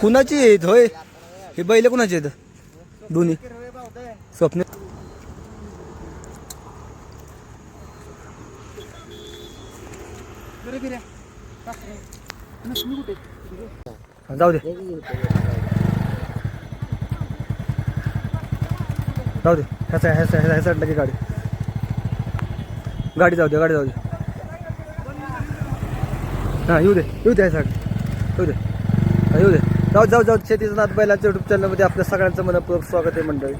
कुणाची आहेत होय. हे बैल कुणाची आहेत? दोन्ही. स्वप्न. जाऊ दे. जाऊ दे. ह्याचा ह्याचा ह्या साईडला की गाडी. गाडी जाऊ दे गाडी जाऊ दे. हां येऊ दे येऊ दे ह्या येऊ दे. हा, येऊ दे. जाऊ जाऊ जाऊ. शेतीचं नाद बैलांच्या युट्यूब चॅनलमध्ये आपल्या सगळ्यांचं मनपूर्वक स्वागत आहे मंडळी.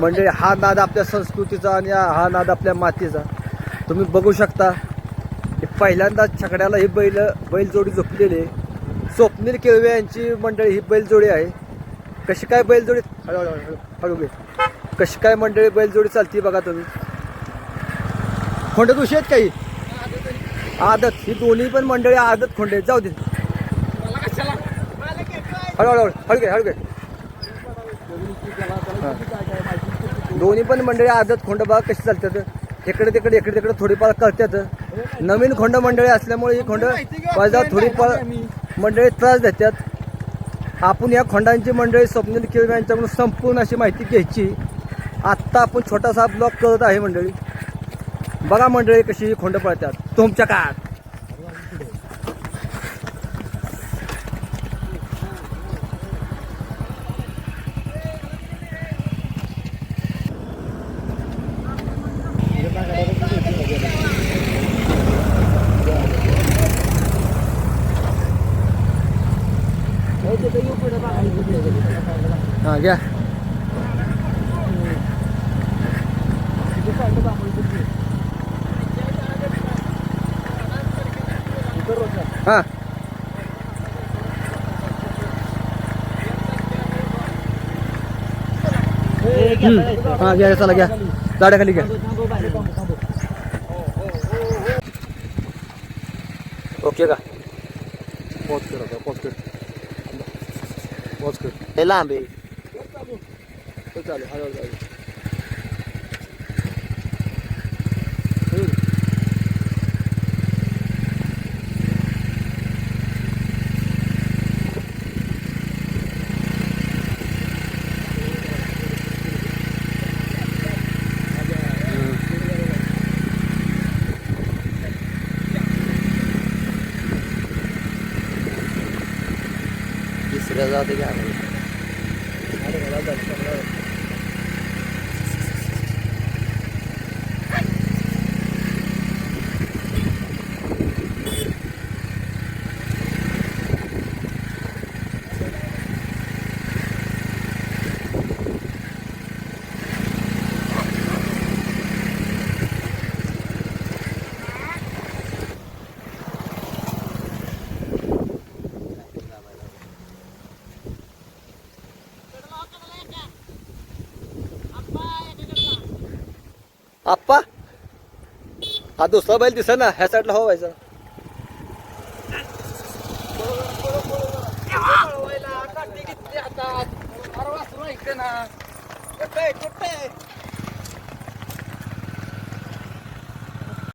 मंडळी हा नाद आपल्या संस्कृतीचा आणि हा नाद आपल्या मातीचा. तुम्ही बघू शकता हे पहिल्यांदा छकड्याला ही बैल बैलजोडी झोपलेली आहे. स्वप्नील केळवे यांची मंडळी ही बैलजोडी आहे. कशी काय बैलजोडी? हळू हळू हळू हळू घे. कशी काय मंडळी बैलजोडी चालती बघा तुम्ही. खोंडे दुशी आहेत काही? आदत. ही दोन्ही पण मंडळी आदत खोंडे. आहेत. जाऊ दे. हळू हळगे हळगे दोन्ही पण मंडळी आदत खोंड बघा कशी चालतात. इकडे तिकडे इकडे तिकडे थोडीफार करतात. नवीन खोंड मंडळी असल्यामुळे ही खोंड बाजारात थोडीफार मंडळी त्रास देतात. आपण या खोंडांची मंडळी स्वप्नील किळवे यांच्याकडून संपूर्ण अशी माहिती घ्यायची. आत्ता आपण छोटासा ब्लॉग करत आहे मंडळी. बघा मंडळी कशी खोंड पळतात. तुमच्या काळात हां घ्या. हां. हां घ्या चला घ्या. गाड्याखाली घ्या. ओके का? पॉज कर पॉज कर. पॉज कर. लांब आहे. चालेल हळू हळू हळू. तिसऱ्या जाते आप्पा हा दुसरा बैल दिसा ना ह्या साईडला हो व्हायचा आता